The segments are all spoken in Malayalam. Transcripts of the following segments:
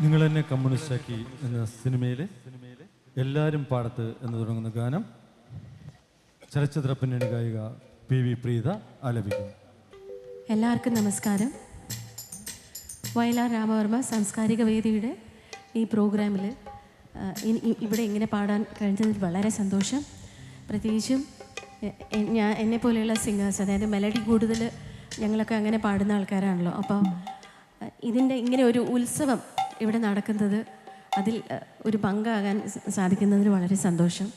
നിങ്ങൾ എന്നെ കമ്മ്യൂണിസ്റ്റാക്കി എന്ന സിനിമയിലെ എല്ലാവരും പാടത്ത് എന്ന് തുടങ്ങുന്ന ഗാനം ചലച്ചിത്ര പിന്നണി ഗായിക പി വി പ്രീത ആലപിക്കുന്നു. എല്ലാവർക്കും നമസ്കാരം. വയലാർ രാമവർമ്മ സാംസ്കാരിക വേദിയുടെ ഈ പ്രോഗ്രാമിൽ ഇവിടെ ഇങ്ങനെ പാടാൻ കഴിഞ്ഞതിൽ വളരെ സന്തോഷം. പ്രത്യേകിച്ചും ഞാൻ എന്നെ പോലെയുള്ള സിംഗേഴ്സ് അതായത് മെലഡി കൂടുതൽ ഞങ്ങളൊക്കെ അങ്ങനെ പാടുന്ന ആൾക്കാരാണല്ലോ. അപ്പോൾ ഇതിന്റെ ഇങ്ങനെ ഒരു ഉത്സവം ഇവിടെ നടക്കുന്നത് അതിൽ ഒരു പങ്കാകാൻ സാധിക്കുന്നതിന് വളരെ സന്തോഷം.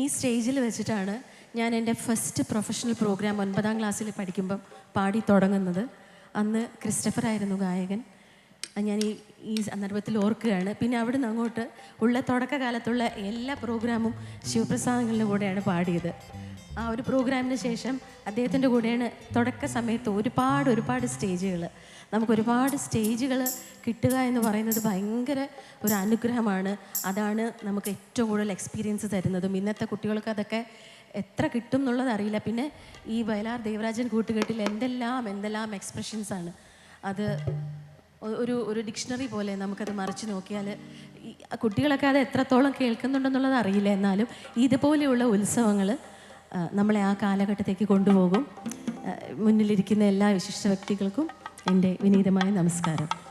ഈ സ്റ്റേജിൽ വെച്ചിട്ടാണ് ഞാൻ എന്റെ ഫസ്റ്റ് പ്രൊഫഷണൽ പ്രോഗ്രാം ഒൻപതാം ക്ലാസ്സിൽ പഠിക്കുമ്പം പാടി തുടങ്ങുന്നത്. അന്ന് ക്രിസ്റ്റഫർ ആയിരുന്നു ഗായകൻ ഞാൻ ഈ ഈ സന്ദർഭത്തിൽ ഓർക്കുകയാണ്. പിന്നെ അവിടുന്ന് അങ്ങോട്ട് ഉള്ള തുടക്കകാലത്തുള്ള എല്ലാ പ്രോഗ്രാമും ശിവപ്രസാദങ്ങളുടെ കൂടെയാണ് പാടിയത്. ആ ഒരു പ്രോഗ്രാമിന് ശേഷം അദ്ദേഹത്തിന്റെ കൂടെയാണ് തുടക്ക സമയത്ത് ഒരുപാട് ഒരുപാട് സ്റ്റേജുകൾ. നമുക്ക് ഒരുപാട് സ്റ്റേജുകൾ കിട്ടുക എന്ന് പറയുന്നത് ഭയങ്കര ഒരു അനുഗ്രഹമാണ്. അതാണ് നമുക്ക് ഏറ്റവും കൂടുതൽ എക്സ്പീരിയൻസ് തരുന്നതും. ഇന്നത്തെ കുട്ടികൾക്ക് അതൊക്കെ എത്ര കിട്ടും എന്നുള്ളത് അറിയില്ല. പിന്നെ ഈ വയലാർ ദേവരാജൻ കൂട്ടുകെട്ടിൽ എന്തെല്ലാം എന്തെല്ലാം എക്സ്പ്രഷൻസാണ് അത് ഒരു ഒരു ഡിക്ഷണറി പോലെ നമുക്കത് മറിച്ച് നോക്കിയാൽ കുട്ടികളൊക്കെ അത് എത്രത്തോളം കേൾക്കുന്നുണ്ടെന്നുള്ളത് അറിയില്ല. എന്നാലും ഇതുപോലെയുള്ള ഉത്സവങ്ങൾ നമ്മളെ ആ കാലഘട്ടത്തേക്ക് കൊണ്ടുപോകും. മുന്നിലിരിക്കുന്ന എല്ലാ വിശിഷ്ട വ്യക്തികൾക്കും എന്റെ വിനീതമായ നമസ്കാരം.